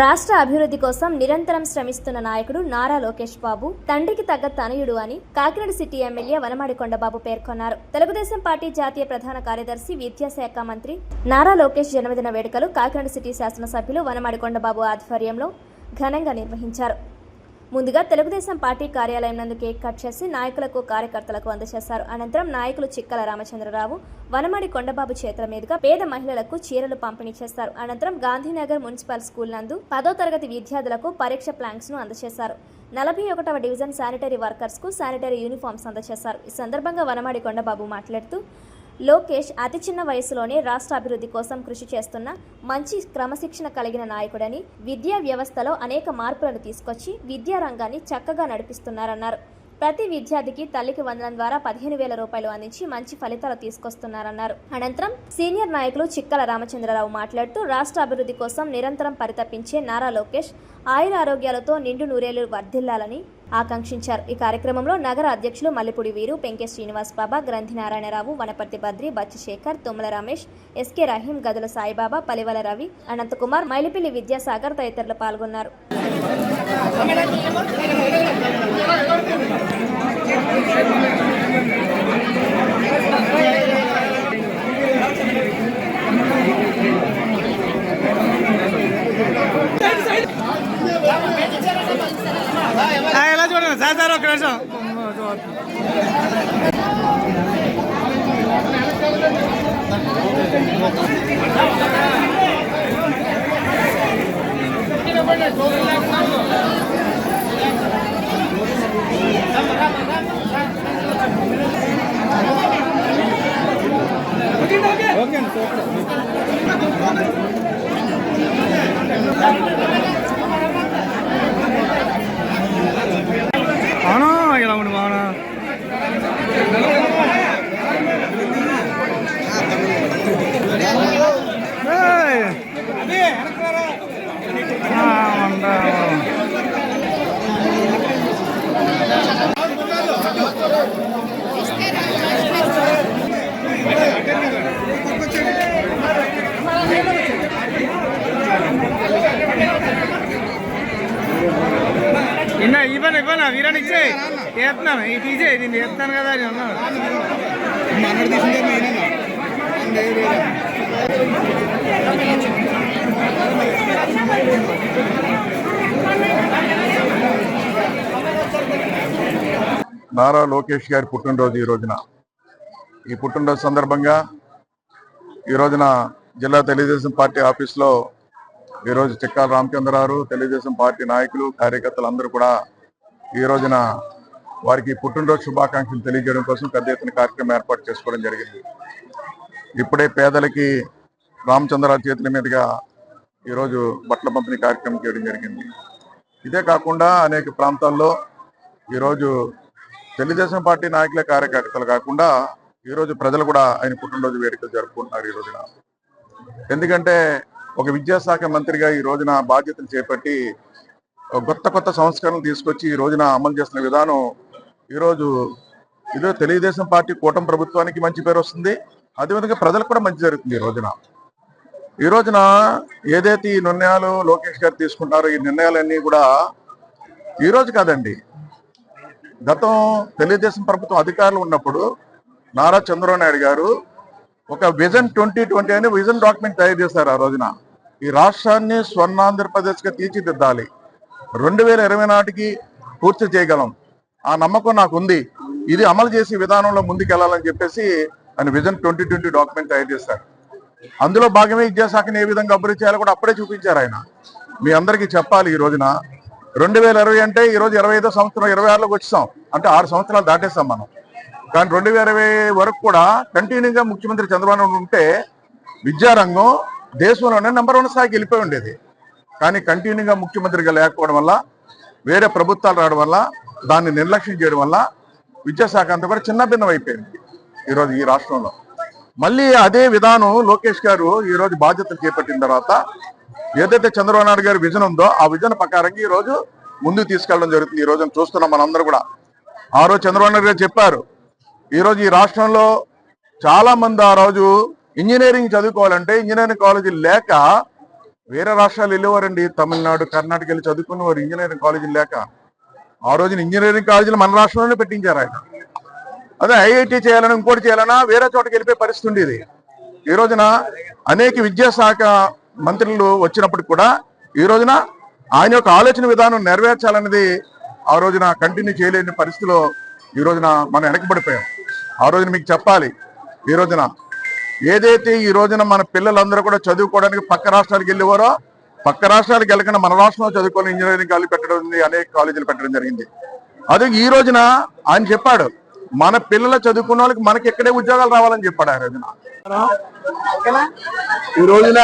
రాష్ట్ర అభివృద్ధి కోసం నిరంతరం శ్రమిస్తున్న నాయకుడు నారా లోకేష్ బాబు తండ్రికి తగ్గ తనయుడు అని కాకినాడ సిటీ ఎమ్మెల్యే వనమాడి కొండబాబు పేర్కొన్నారు. తెలుగుదేశం పార్టీ జాతీయ ప్రధాన కార్యదర్శి విద్యాశాఖ మంత్రి నారా లోకేష్ జన్మదిన వేడుకలు కాకినాడ సిటీ శాసనసభ్యులు వనమాడి కొండబాబు ఆధ్వర్యంలో ఘనంగా నిర్వహించారు. ముందుగా తెలుగుదేశం పార్టీ కార్యాలయం నందు కేక్ కట్ చేసి నాయకులకు కార్యకర్తలకు అందజేశారు. అనంతరం నాయకులు చిక్కల రామచంద్రరావు వనమడి కొండబాబు చేతుల మీదుగా పేద మహిళలకు చీరలు పంపిణీ చేశారు. అనంతరం గాంధీనగర్ మున్సిపల్ స్కూల్ నందు పదో తరగతి విద్యార్థులకు పరీక్ష ప్లాంక్స్ను అందజేశారు. నలభై ఒకటవ డివిజన్ శానిటరీ వర్కర్స్కు శానిటరీ యూనిఫామ్స్ అందజేశారు. ఈ సందర్భంగా వనమాడి కొండబాబు మాట్లాడుతూ లోకేష్ అతి చిన్న వయసులోనే రాష్ట్ర అభివృద్ధి కోసం కృషి చేస్తున్న మంచి క్రమశిక్షణ కలిగిన నాయకుడని విద్యా వ్యవస్థలో అనేక మార్పులను తీసుకొచ్చి విద్యా రంగాన్ని చక్కగా నడిపిస్తున్నారన్నారు. ప్రతి విద్యార్థికి తల్లికి వందనం ద్వారా పదిహేను వేల రూపాయలు అందించి మంచి ఫలితాలు తీసుకొస్తున్నారన్నారు. అనంతరం సీనియర్ నాయకులు చిక్కల రామచంద్రరావు మాట్లాడుతూ రాష్ట్ర అభివృద్ధి కోసం నిరంతరం పరితపించే నారా లోకేష్ ఆయుర ఆరోగ్యాలతో నిండు నూరేళ్ళు వర్ధిల్లాలని ఆకాంక్షించారు. ఈ కార్యక్రమంలో నగర అధ్యక్షులు మల్లెపూడి వీరు పెంకే శ్రీనివాస్ బాబా గ్రంథి నారాయణరావు వనపర్తి బద్రి బచ్చిశేఖర్ తుమ్మల రమేష్ ఎస్కే రహీం గదుల సాయిబాబా పలివల రవి అనంతకుమార్ మైలిపిల్లి విద్యాసాగర్ తదితరులు పాల్గొన్నారు. ఆ, ఎలా చూడండి సార్ ఇవ్వను? వీరాన్ని ఇచ్చే? చేస్తున్నాను. ఇది తీసే దీన్ని చేస్తాను కదా అని అన్నాడు. నారా లోకేష్ గారి పుట్టినరోజు ఈ రోజున. ఈ పుట్టినరోజు సందర్భంగా ఈ రోజున జిల్లా తెలుగుదేశం పార్టీ ఆఫీస్లో ఈరోజు చిక్కాల రామచంద్రరావు తెలుగుదేశం పార్టీ నాయకులు కార్యకర్తలు అందరూ కూడా ఈ రోజున వారికి పుట్టినరోజు శుభాకాంక్షలు తెలియజేయడం కోసం పెద్ద ఎత్తున కార్యక్రమం ఏర్పాటు చేసుకోవడం జరిగింది. ఇప్పుడే పేదలకి రామచంద్రరావు చేతుల మీదుగా ఈరోజు బట్టల పంపిణీ కార్యక్రమం చేయడం జరిగింది. ఇదే కాకుండా అనేక ప్రాంతాల్లో ఈరోజు తెలుగుదేశం పార్టీ నాయకుల కార్యకర్తలు కాకుండా ఈరోజు ప్రజలు కూడా ఆయన పుట్టినరోజు వేడుకలు జరుపుకుంటున్నారు ఈ రోజున. ఎందుకంటే ఒక విద్యాశాఖ మంత్రిగా ఈ రోజున బాధ్యతలు చేపట్టి కొత్త కొత్త సంస్కరణలు తీసుకొచ్చి ఈ రోజున అమలు చేస్తున్న విధానం ఈరోజు ఇదో తెలుగుదేశం పార్టీ కూటమి ప్రభుత్వానికి మంచి పేరు వస్తుంది. అదేవిధంగా ప్రజలకు కూడా మంచి జరుగుతుంది ఈ రోజున. ఈ రోజున ఏదైతే ఈ నిర్ణయాలు లోకేష్ గారు తీసుకుంటారో ఈ నిర్ణయాలన్నీ కూడా ఈ రోజు కాదండి. గతం తెలుగుదేశం ప్రభుత్వం అధికారులు ఉన్నప్పుడు నారా చంద్రబాబు నాయుడు గారు ఒక విజన్ ట్వంటీ ట్వంటీ అనే విజన్ డాక్యుమెంట్ తయారు చేశారు ఆ రోజున. ఈ రాష్ట్రాన్ని స్వర్ణాంధ్రప్రదేశ్ తీర్చిదిద్దాలి. రెండు వేల ఇరవై నాటికి పూర్తి చేయగలం. ఆ నమ్మకం నాకు ఉంది ఇది అమలు చేసే విధానంలో ముందుకెళ్ళాలని చెప్పేసి ఆయన విజన్ ట్వంటీ ట్వంటీ డాక్యుమెంట్ తయారు చేశారు. అందులో భాగమే విద్యాశాఖని ఏ విధంగా అభివృద్ధి చేయాలో కూడా అప్పుడే చూపించారు ఆయన. మీ అందరికీ చెప్పాలి ఈ రోజున. రెండు వేల ఇరవై అంటే ఈ రోజు ఇరవై ఐదో సంవత్సరం ఇరవై ఆరులోకి వచ్చాం. అంటే ఆరు సంవత్సరాలు దాటేస్తాం మనం. కానీ రెండు వేల ఇరవై వరకు కూడా కంటిన్యూగా ముఖ్యమంత్రి చంద్రబాబు నాయుడు ఉంటే విద్యారంగం దేశంలోనే నెంబర్ వన్ స్థాయికి వెళ్ళిపోయి ఉండేది. కానీ కంటిన్యూగా ముఖ్యమంత్రిగా లేకపోవడం వల్ల వేరే ప్రభుత్వాలు రావడం వల్ల దాన్ని నిర్లక్ష్యం చేయడం వల్ల విద్యాశాఖ అంతా కూడా చిన్న భిన్నం అయిపోయింది ఈరోజు ఈ రాష్ట్రంలో. మళ్ళీ అదే విధానం లోకేష్ గారు ఈరోజు బాధ్యతలు చేపట్టిన తర్వాత ఏదైతే చంద్రబాబు నాయుడు గారి విజన్ ఉందో ఆ విజన్ ప్రకారంగా ఈ రోజు ముందుకు తీసుకెళ్ళడం జరుగుతుంది. ఈ రోజు చూస్తున్నాం మనందరూ కూడా. ఆ రోజు చంద్రబాబు నాయుడు గారు చెప్పారు ఈరోజు ఈ రాష్ట్రంలో చాలా మంది ఆ రోజు ఇంజనీరింగ్ చదువుకోవాలంటే ఇంజనీరింగ్ కాలేజీ లేక వేరే రాష్ట్రాలు వెళ్ళేవారండి. తమిళనాడు కర్ణాటక వెళ్ళి చదువుకున్న వారు ఇంజనీరింగ్ కాలేజీలు లేక ఆ రోజున ఇంజనీరింగ్ కాలేజీలు మన రాష్ట్రంలోనే పెట్టించారు ఆయన. అదే ఐఐటి చేయాలని ఇంకోటి చేయాలన్నా వేరే చోటకి వెళ్ళిపోయే పరిస్థితి ఉండేది. ఈ రోజున అనేక విద్యాశాఖ మంత్రులు వచ్చినప్పుడు కూడా ఈ రోజున ఆయన యొక్క ఆలోచన విధానం నెరవేర్చాలన్నది ఆ రోజున కంటిన్యూ చేయలేని పరిస్థితిలో ఈ రోజున మనం వెనకబడిపోయాం. ఆ రోజున మీకు చెప్పాలి ఈ రోజున ఏదైతే ఈ రోజున మన పిల్లలందరూ కూడా చదువుకోవడానికి పక్క రాష్ట్రాలకు వెళ్ళేవారో పక్క రాష్ట్రాలకు వెళ్ళకుండా మన రాష్ట్రంలో చదువుకొని ఇంజనీరింగ్ కాలేజ్ పెట్టడం అనేక కాలేజీలు పెట్టడం జరిగింది. అది ఈ రోజున ఆయన చెప్పాడు మన పిల్లలు చదువుకున్న వాళ్ళకి మనకి ఎక్కడే ఉద్యోగాలు రావాలని చెప్పాడు ఆ రోజున. ఈ రోజున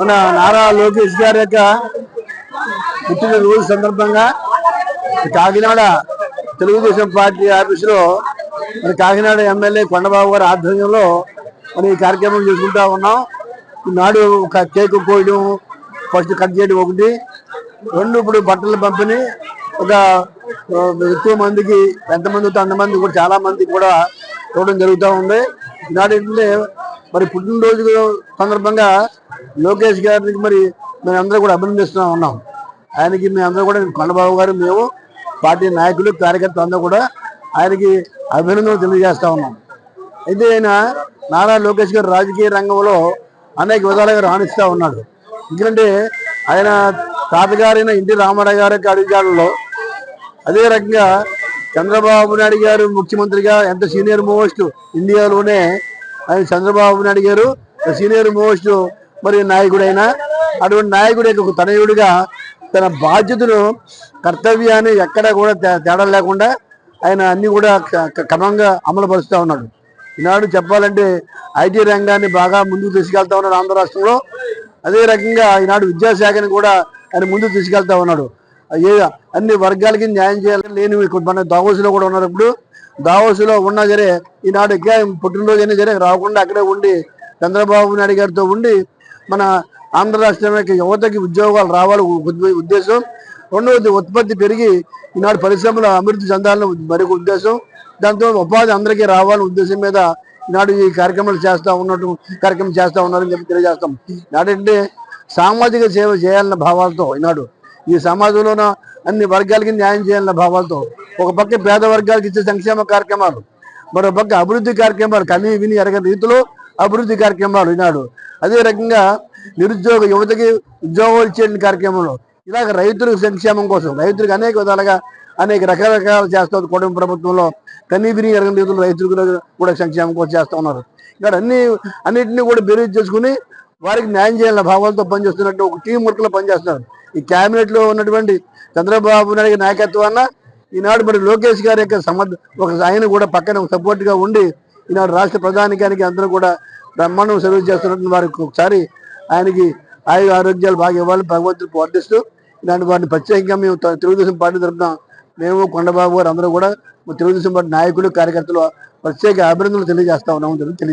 మన నారా లోకేష్ గారి యొక్క పుట్టినరోజు సందర్భంగా కాకినాడ తెలుగుదేశం పార్టీ ఆఫీసులో మరి కాకినాడ ఎమ్మెల్యే కొండబాబు గారి ఆధ్వర్యంలో మరి ఈ కార్యక్రమం చేసుకుంటా ఉన్నాం. ఈనాడు ఒక కేక్ కోయడం ఫస్ట్ కట్ చేయడం ఒకటి. రెండు ఇప్పుడు బట్టలు పంపిణీ. ఒక ఎక్కువ మందికి ఎంతమంది అంతమంది కూడా చాలా మంది కూడా చూడడం జరుగుతూ ఉంది. ఈనాడు ఏంటంటే మరి పుట్టినరోజు సందర్భంగా లోకేష్ గారికి మరి మేము అందరూ కూడా అభినందిస్తూ ఉన్నాం. ఆయనకి మేము అందరూ కూడా కొండబాబు గారు మేము పార్టీ నాయకులు కార్యకర్తలు అందరూ కూడా ఆయనకి అభినందనలు తెలియజేస్తా ఉన్నాం. అయితే ఆయన నారా లోకేష్ గారు రాజకీయ రంగంలో అనేక విధాలుగా రాణిస్తూ ఉన్నాడు. ఎందుకంటే ఆయన తాతగారైన ఇంటి రామారావు గారి అడిగాడులో అదే రకంగా చంద్రబాబు నాయుడు గారు ముఖ్యమంత్రిగా ఎంత సీనియర్ మోస్ట్ ఇండియాలోనే ఆయన చంద్రబాబు నాయుడు గారు సీనియర్ మోస్ట్ మరి నాయకుడైన అటువంటి నాయకుడి యొక్క తనయుడిగా తన బాధ్యతను కర్తవ్యాన్ని ఎక్కడా కూడా తే- తేడా లేకుండా ఆయన అన్ని కూడా క- క్రమంగా అమలు పరుస్తూ ఉన్నాడు. ఈనాడు చెప్పాలంటే ఐటీ రంగాన్ని బాగా ముందుకు తీసుకెళ్తా ఉన్నాడు ఆంధ్ర రాష్ట్రంలో. అదే రకంగా ఈనాడు విద్యాశాఖని కూడా ఆయన ముందుకు తీసుకెళ్తా ఉన్నాడు. ఏ అన్ని వర్గాలకి న్యాయం చేయాలని లేని మన దావోసులో కూడా ఉన్నారు ఇప్పుడు. దావోసులో ఉన్నా సరే ఈనాడు ఇంకా పుట్టినరోజు అయినా సరే రాకుండా అక్కడే ఉండి చంద్రబాబు నాయుడు గారితో ఉండి మన ఆంధ్ర రాష్ట్రం యొక్క యువతకి ఉద్యోగాలు రావాలి ఉద్దేశం రెండవది ఉత్పత్తి పెరిగి ఈనాడు పరిశ్రమలు అభివృద్ధి చెందాలని మరొక ఉద్దేశం దాంతో ఉపాధి అందరికీ రావాలని ఉద్దేశం మీద ఈనాడు ఈ కార్యక్రమాలు చేస్తూ ఉన్నట్టు కార్యక్రమం చేస్తూ ఉన్నారని చెప్పి తెలియజేస్తాం. నాడంటే సామాజిక సేవ చేయాలన్న భావాలతో ఈనాడు ఈ సమాజంలోన అన్ని వర్గాలకి న్యాయం చేయాలన్న భావాలతో ఒక పక్క పేద వర్గాలకు ఇచ్చే సంక్షేమ కార్యక్రమాలు మరో పక్క అభివృద్ధి కార్యక్రమాలు కని విని ఎరగని రీతిలో అభివృద్ధి కార్యక్రమాలు ఈనాడు. అదే రకంగా నిరుద్యోగ యువతకి ఉద్యోగాలు ఇచ్చే కార్యక్రమంలో ఇలాగ రైతుల సంక్షేమం కోసం రైతులకు అనేక విధాలుగా అనేక రకరకాలు చేస్తారు కూటమి ప్రభుత్వంలో. కనీబిని ఎరగని రైతులు రైతులకు కూడా సంక్షేమం కోసం చేస్తూ ఉన్నారు. ఇక్కడ అన్ని అన్నింటినీ కూడా బెరీజ్ చేసుకుని వారికి న్యాయం చేయాలన్న భావాలతో పనిచేస్తున్నట్టు ఒక టీం వర్క్లో పనిచేస్తున్నారు. ఈ క్యాబినెట్లో ఉన్నటువంటి చంద్రబాబు నాయుడు నాయకత్వాన్న ఈనాడు మరి లోకేష్ గారి యొక్క సమర్థ ఒక ఆయన కూడా పక్కన సపోర్ట్గా ఉండి ఈనాడు రాష్ట్ర ప్రధానికానికి అందరూ కూడా బ్రహ్మాండం సర్వీస్ చేస్తున్నట్టు వారికి ఒకసారి ఆయనకి ఆయు ఆరోగ్యాలు బాగా ఇవ్వాలి భగవంతుడు ప్రార్థిస్తూ ఇలాంటి వారిని ప్రత్యేకంగా మేము తెలుగుదేశం పార్టీ తరఫున మేము కొండబాబు గారు అందరూ కూడా తెలుగుదేశం పార్టీ నాయకులు కార్యకర్తలు ప్రత్యేక అభినందనలు తెలియజేస్తా ఉన్నాము తెలియ